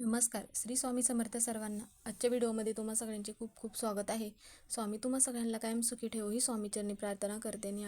नमस्कार. श्री स्वामी समर्थ सर्वांना आजच्या व्हिडिओमध्ये तुम्हा सगळ्यांचे खूप खूप स्वागत आहे. स्वामी तुम्हा सगळ्यांना कायम सुखी ठेवू ही स्वामीचरणी प्रार्थना करते आणि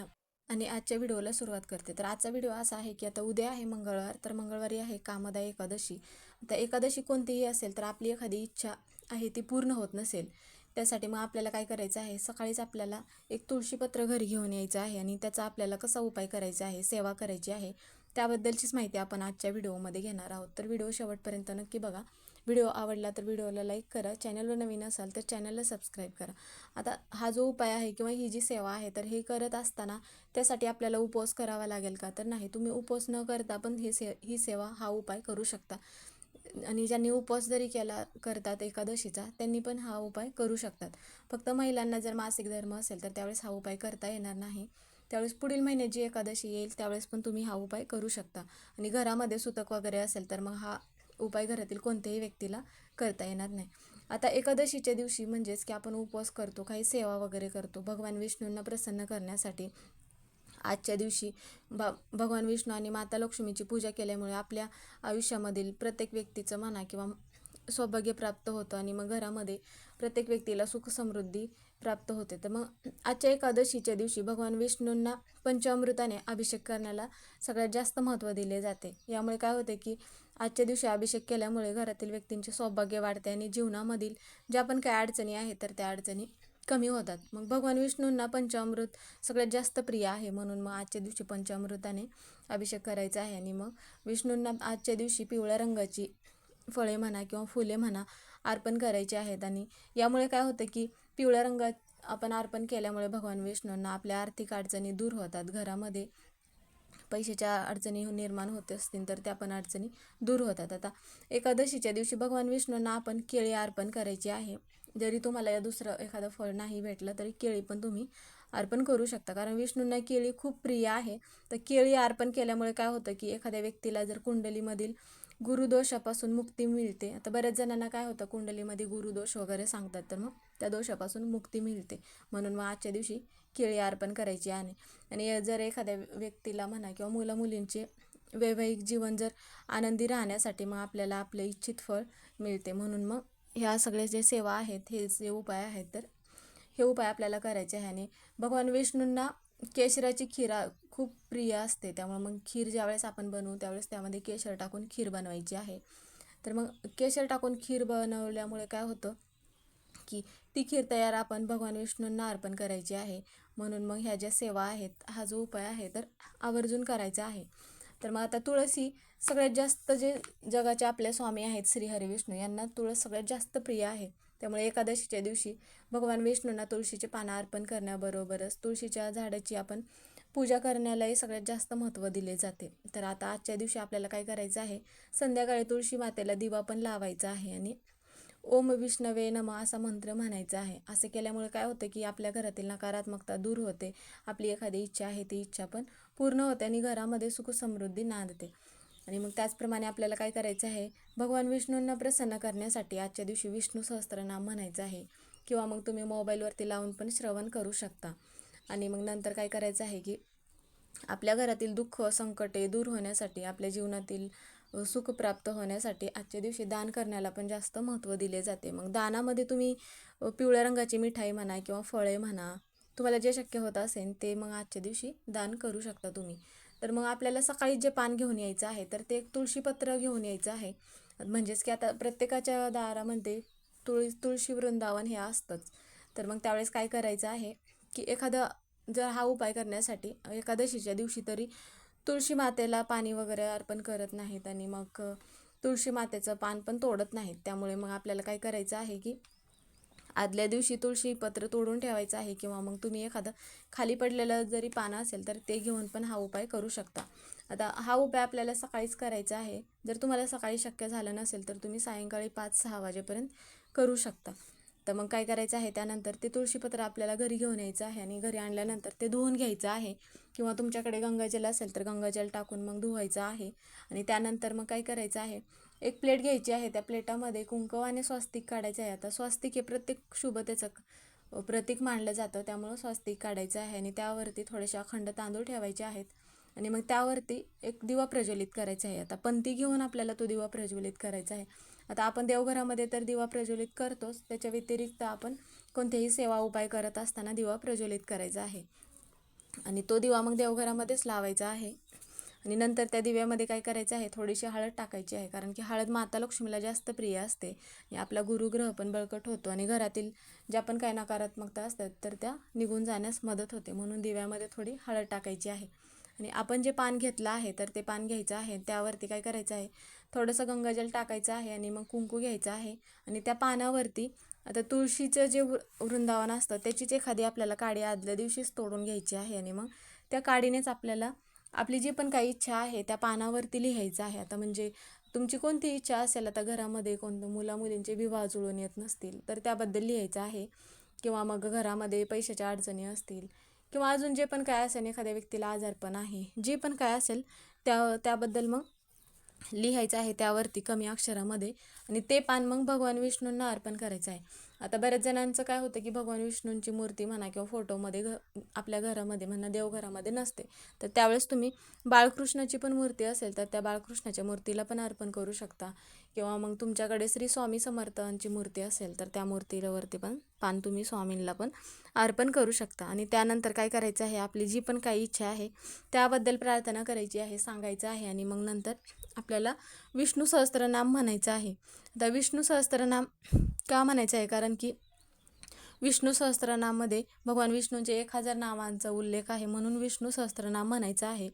आणि आजच्या व्हिडिओला सुरुवात करते. तर आजचा व्हिडिओ असा आहे की आता उद्या आहे मंगळवार तर मंगळवारी आहे कामदा एकादशी. आता एकादशी कोणतीही असेल तर आपली एखादी इच्छा आहे ती पूर्ण होत नसेल. त्यासाठी मग आपल्याला काय करायचं आहे? सकाळीच आपल्याला एक तुळशीपत्र घरी घेऊन यायचं आहे आणि त्याचा आपल्याला कसा उपाय करायचा आहे? सेवा करायची आहे. त्याबद्दलचीच माहिती आपण आजच्या व्हिडिओमध्ये घेणार आहोत. तर व्हिडिओ शेवटपर्यंत नक्की बघा. व्हिडिओ आवडला तर व्हिडिओला लाईक करा. चॅनलवर नवीन असाल तर चॅनलला सबस्क्राईब करा. आता हा जो उपाय आहे किंवा ही जी सेवा आहे तर हे करत असताना त्यासाठी आपल्याला उपवास करावा लागेल का? तर नाही. तुम्ही उपवास न करता पण हे से ही सेवा हा उपाय करू शकता. आणि ज्यांनी उपवास जरी केला करतात एकादशीचा त्यांनी पण हा उपाय करू शकतात. फक्त महिलांना जर मासिक धर्म असेल तर त्यावेळेस हा उपाय करता येणार नाही. त्यावेळेस पुढील महिन्यात जी एकादशी येईल त्यावेळेस पण तुम्ही हा उपाय करू शकता. आणि घरामध्ये सुतक वगैरे असेल तर मग हा उपाय घरातील कोणत्याही व्यक्तीला करता येणार नाही. आता एकादशीच्या दिवशी म्हणजेच की आपण उपवास करतो काही सेवा वगैरे करतो. भगवान विष्णूंना प्रसन्न करण्यासाठी आजच्या दिवशी भ भगवान विष्णू आणि माता लक्ष्मीची पूजा केल्यामुळे आपल्या आयुष्यामधील प्रत्येक व्यक्तीचं म्हणा किंवा सौभाग्य प्राप्त होतं आणि मग घरामध्ये प्रत्येक व्यक्तीला सुख समृद्धी प्राप्त होते. तर मग आजच्या एकादशीच्या दिवशी भगवान विष्णूंना पंचामृताने अभिषेक करण्याला सगळ्यात जास्त महत्त्व दिले जाते. यामुळे काय होते की आजच्या दिवशी अभिषेक केल्यामुळे घरातील व्यक्तींचे सौभाग्य वाढते आणि जीवनामधील ज्या पण काही अडचणी आहेत तर त्या अडचणी कमी होतात. मग भगवान विष्णूंना पंचामृत सगळ्यात जास्त प्रिय आहे म्हणून मग आजच्या दिवशी पंचामृताने अभिषेक करायचा आहे आणि मग विष्णूंना आजच्या दिवशी पिवळ्या रंगाची फळे म्हणा किंवा फुले म्हणा अर्पण करायची आहेत. आणि यामुळे काय होतं की पिवळ्या रंगात आपण अर्पण केल्यामुळे भगवान विष्णूंना आपल्या आर्थिक अडचणी दूर होतात. घरामध्ये पैशाच्या अडचणी निर्माण होत असतील तर त्या पण अडचणी दूर होतात. आता एकादशीच्या दिवशी भगवान विष्णूंना आपण केळी अर्पण करायची आहे. जरी तुम्हाला या दुसरं एखादं फळ नाही भेटलं तरी केळी पण तुम्ही अर्पण करू शकता. कारण विष्णूंना केळी खूप प्रिय आहे. तर केळी अर्पण केल्यामुळे काय होतं की एखाद्या व्यक्तीला जर कुंडलीमधील गुरुदोषापासून मुक्ती मिळते. आता बऱ्याच जणांना काय होतं कुंडलीमध्ये गुरुदोष वगैरे सांगतात तर मग त्या दोषापासून मुक्ती मिळते. म्हणून मग आजच्या दिवशी केळी अर्पण करायची आणि आणि जर एखाद्या व्यक्तीला म्हणा किंवा मुलं मुलींचे वैवाहिक जीवन जर आनंदी राहण्यासाठी मग आपल्याला आपले इच्छित फळ मिळते. म्हणून मग ह्या सगळे जे सेवा आहेत हे जे उपाय आहेत तर हे उपाय आपल्याला करायचे आहे. आणि भगवान विष्णूंना केशराची खीरा खूप प्रिय असते. त्यामुळे मग खीर ज्यावेळेस आपण बनवू त्यावेळेस त्यामध्ये केशर टाकून खीर बनवायची आहे. तर मग केशर टाकून खीर बनवल्यामुळे काय होतं की ती खीर तयार आपण भगवान विष्णूंना अर्पण करायची आहे. म्हणून मग ह्या ज्या सेवा आहेत हा जो उपाय आहे तर आवर्जून करायचा आहे. तर मग आता तुळसी सगळ्यात जास्त जे जगाचे आपले स्वामी आहेत श्री हरिविष्णू यांना तुळस सगळ्यात जास्त प्रिय आहे. त्यामुळे एकादशीच्या दिवशी भगवान विष्णूंना तुळशीचे पानं अर्पण करण्याबरोबरच तुळशीच्या झाडाची आपण पूजा करण्यालाही सगळ्यात जास्त महत्त्व दिले जाते. तर आता आजच्या दिवशी आपल्याला काय करायचं आहे? संध्याकाळी तुळशी मातेला दिवा पण लावायचा आहे आणि ओम विष्णवे नम असा मंत्र म्हणायचा आहे. असे केल्यामुळे काय होतं की आपल्या घरातील नकारात्मकता दूर होते. आपली एखादी इच्छा आहे ती इच्छा पण पूर्ण होते आणि घरामध्ये सुख समृद्धी नांदते. आणि मग त्याचप्रमाणे आपल्याला काय करायचं आहे? भगवान विष्णूंना प्रसन्न करण्यासाठी आजच्या दिवशी विष्णू सहस्त्रनाम म्हणायचं आहे. किंवा मग तुम्ही मोबाईलवरती लावून पण श्रवण करू शकता. आणि मग नंतर काय करायचं आहे की आपल्या घरातील दुःख संकटे दूर होण्यासाठी आपल्या जीवनातील सुख प्राप्त होण्यासाठी आजच्या दिवशी दान करण्याला पण जास्त महत्त्व दिले जाते. मग दानामध्ये तुम्ही पिवळ्या रंगाची मिठाई म्हणा किंवा फळे म्हणा तुम्हाला जे शक्य होत असेल ते मग आजच्या दिवशी दान करू शकता तुम्ही. तर मग आपल्याला सकाळी जे पान घेऊन यायचं आहे तर ते एक तुळशीपत्र घेऊन यायचं आहे. म्हणजेच की आता प्रत्येकाच्या दारामध्ये तुळ तुळशी वृंदावन हे असतंच. तर मग त्यावेळेस काय करायचं आहे की एखादा जर हा उपाय करण्यासाठी एकादशीच्या दिवशी तरी तुळशी मातेला पाणी वगैरे अर्पण करत नाहीत आणि मग तुळशी मातेचं पान पण तोडत नाहीत. त्यामुळे मग आपल्याला काय करायचं आहे की आदल्या दिवशी तुळशी पत्र तोडून ठेवायचं आहे किंवा मग तुम्ही एखादं खाली पडलेलं जरी पानं असेल तर ते घेऊन पण हा उपाय करू शकता. आता हा उपाय आपल्याला सकाळीच करायचा आहे. जर तुम्हाला सकाळी शक्य झालं नसेल तर तुम्ही सायंकाळी पाच सहा वाजेपर्यंत करू शकता. तर मग काय करायचं आहे? त्यानंतर ते तुळशीपत्र आपल्याला घरी घेऊन यायचं आहे आणि घरी आणल्यानंतर ते धुवून घ्यायचं आहे. किंवा तुमच्याकडे गंगाजल असेल तर गंगाजल टाकून मग धुवायचं आहे. आणि त्यानंतर मग काय करायचं आहे? एक प्लेट घ्यायची आहे. त्या प्लेटामध्ये कुंकव आणि स्वस्तिक काढायचं आहे. आता स्वस्तिक हे प्रत्येक शुभतेचं प्रतीक मानलं जातं. त्यामुळं स्वस्तिक काढायचं आहे आणि त्यावरती थोडेसे अखंड तांदूळ ठेवायचे आहेत. आणि मग त्यावरती एक दिवा प्रज्वलित करायचा आहे. आता पंथी घेऊन आपल्याला तो दिवा प्रज्वलित करायचा आहे. आता आपण देवघरामध्ये तर दिवा प्रज्वलित करतोच. त्याच्या व्यतिरिक्त आपण कोणतेही सेवा उपाय करत असताना दिवा प्रज्वलित करायचा आहे. आणि तो दिवा मग देवघरामध्येच लावायचा आहे. आणि नंतर त्या दिव्यामध्ये काय करायचं आहे? थोडीशी हळद टाकायची आहे. कारण की हळद माता लक्ष्मीला जास्त प्रिय असते. आणि आपला गुरुग्रह पण बळकट होतो. आणि घरातील ज्या पण काही नकारात्मकता असतात तर त्या निघून जाण्यास मदत होते. म्हणून दिव्यामध्ये थोडी हळद टाकायची आहे. आणि आपण जे पान घेतलं आहे तर ते पान घ्यायचं आहे. त्यावरती काय करायचं आहे? थोडंसं गंगाजल टाकायचं आहे आणि मग कुंकू घ्यायचं आहे. आणि त्या पानावरती आता तुळशीचं जे वृ वृंदावन असतं त्याचीच एखादी आपल्याला काडी आदल्या दिवशीच तोडून घ्यायची आहे आणि मग त्या काडीनेच आपल्याला आपली जी पण काही इच्छा आहे त्या पानावरती लिहायचं आहे. आता म्हणजे तुमची कोणती इच्छा असेल आता घरामध्ये कोणतं मुला मुलींचे विवाह जुळून येत नसतील तर त्याबद्दल लिहायचं आहे. किंवा मग घरामध्ये पैशाच्या अडचणी असतील किंवा अजून जे पण काय असेल एखाद्या व्यक्तीला आजारपण आहे जे पण काय असेल त्या त्याबद्दल मग लिहायचं आहे त्यावरती कमी अक्षरामध्ये आणि ते पान मग भगवान विष्णूंना अर्पण करायचं आहे. आता बऱ्याच जणांचं काय होतं की भगवान विष्णूंची मूर्ती म्हणा किंवा फोटोमध्ये घ आपल्या घरामध्ये म्हणा देवघरामध्ये नसते. तर त्यावेळेस तुम्ही बाळकृष्णाची पण मूर्ती असेल तर त्या बाळकृष्णाच्या मूर्तीला पण अर्पण करू शकता. किंवा मग तुमच्याकडे श्री स्वामी समर्थांची मूर्ती असेल तर त्या मूर्तीवरती पण पान तुम्ही स्वामींना पण अर्पण करू शकता. आणि त्यानंतर काय करायचं आहे? आपली जी पण काही इच्छा आहे त्याबद्दल प्रार्थना करायची आहे सांगायचं आहे आणि मग नंतर आपल्याला विष्णू सहस्त्रनाम म्हणायचं आहे. आता विष्णू सहस्त्रनाम का म्हणायचं आहे? कारण की विष्णू सहस्त्रनामध्ये भगवान विष्णूंचे एक हजार नावांचा उल्लेख आहे म्हणून विष्णू सहस्त्रनाम म्हणायचं आहे.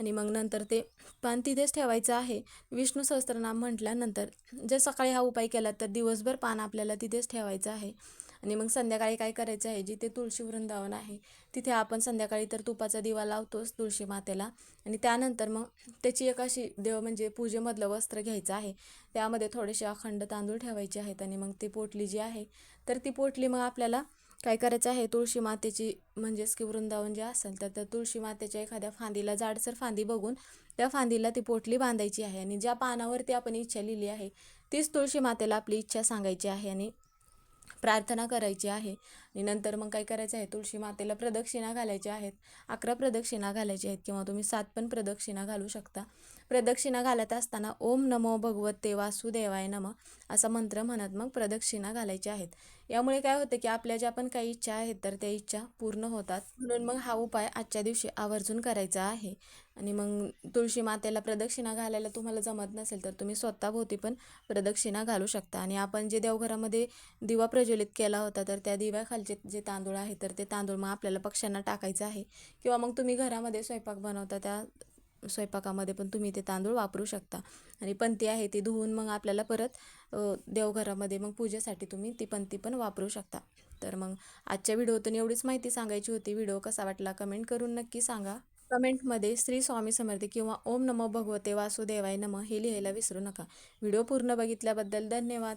आणि मग नंतर ते पान तिथेच ठेवायचं आहे. विष्णू सहस्त्रनाम म्हटल्यानंतर जर सकाळी हा उपाय केला तर दिवसभर पान आपल्याला तिथेच ठेवायचं आहे. आणि मग संध्याकाळी काय करायचं आहे जिथे तुळशी वृंदावन आहे तिथे आपण संध्याकाळी तर तुपाचा दिवा लावतोच तुळशी मातेला. आणि त्यानंतर मग त्याची एक अशी देव म्हणजे पूजेमधलं वस्त्र घ्यायचं आहे. त्यामध्ये थोडेसे अखंड तांदूळ ठेवायचे आहेत आणि मग ती पोटली जी आहे तर ती पोटली मग आपल्याला काय करायचं आहे तुळशी मातेची म्हणजेच की वृंदावन जे असेल तर त्या तुळशी मातेच्या एखाद्या फांदीला जाडसर फांदी बघून त्या फांदीला ती पोटली बांधायची आहे. आणि ज्या पानावरती आपण इच्छा लिहिली आहे तीच तुळशी मातेला आपली इच्छा सांगायची आहे. आणि प्रार्थना करायची आहे. आणि नंतर मग काय करायचं आहे? तुळशी मातेला प्रदक्षिणा घालायच्या आहेत. अकरा प्रदक्षिणा घालायच्या आहेत किंवा तुम्ही सात पण प्रदक्षिणा घालू शकता. प्रदक्षिणा घालत असताना ओम नमो भगवते वासुदेवाय नम असा मंत्र म्हणत मग प्रदक्षिणा घालायच्या आहेत. यामुळे काय होतं की आपल्या ज्या पण काही इच्छा आहेत तर त्या इच्छा पूर्ण होतात. म्हणून मग हा उपाय आजच्या दिवशी आवर्जून करायचा आहे. आणि मग तुळशी मातेला प्रदक्षिणा घालायला तुम्हाला जमत नसेल तर तुम्ही स्वतःभोवती पण प्रदक्षिणा घालू शकता. आणि आपण जे देवघरामध्ये दिवा प्रज्वलित केला होता तर त्या दिव्याखालचे जे तांदूळ आहे तर ते तांदूळ मग आपल्याला पक्ष्यांना टाकायचं आहे. किंवा मग तुम्ही घरामध्ये स्वयंपाक बनवता त्या स्वयंपाकामध्ये पण तुम्ही ते तांदूळ वापरू शकता. आणि पंती आहे ती धुवून मग आपल्याला परत देवघरामध्ये मग पूजेसाठी तुम्ही ती पंथी पण वापरू शकता. तर मग आजच्या व्हिडिओतून एवढीच माहिती सांगायची होती. व्हिडिओ कसा वाटला कमेंट करून नक्की सांगा. कमेंटमध्ये श्री स्वामी समर्थ किंवा ओम नमो भगवते वासुदेवाय नम हे लिहायला विसरू नका. व्हिडिओ पूर्ण बघितल्याबद्दल धन्यवाद.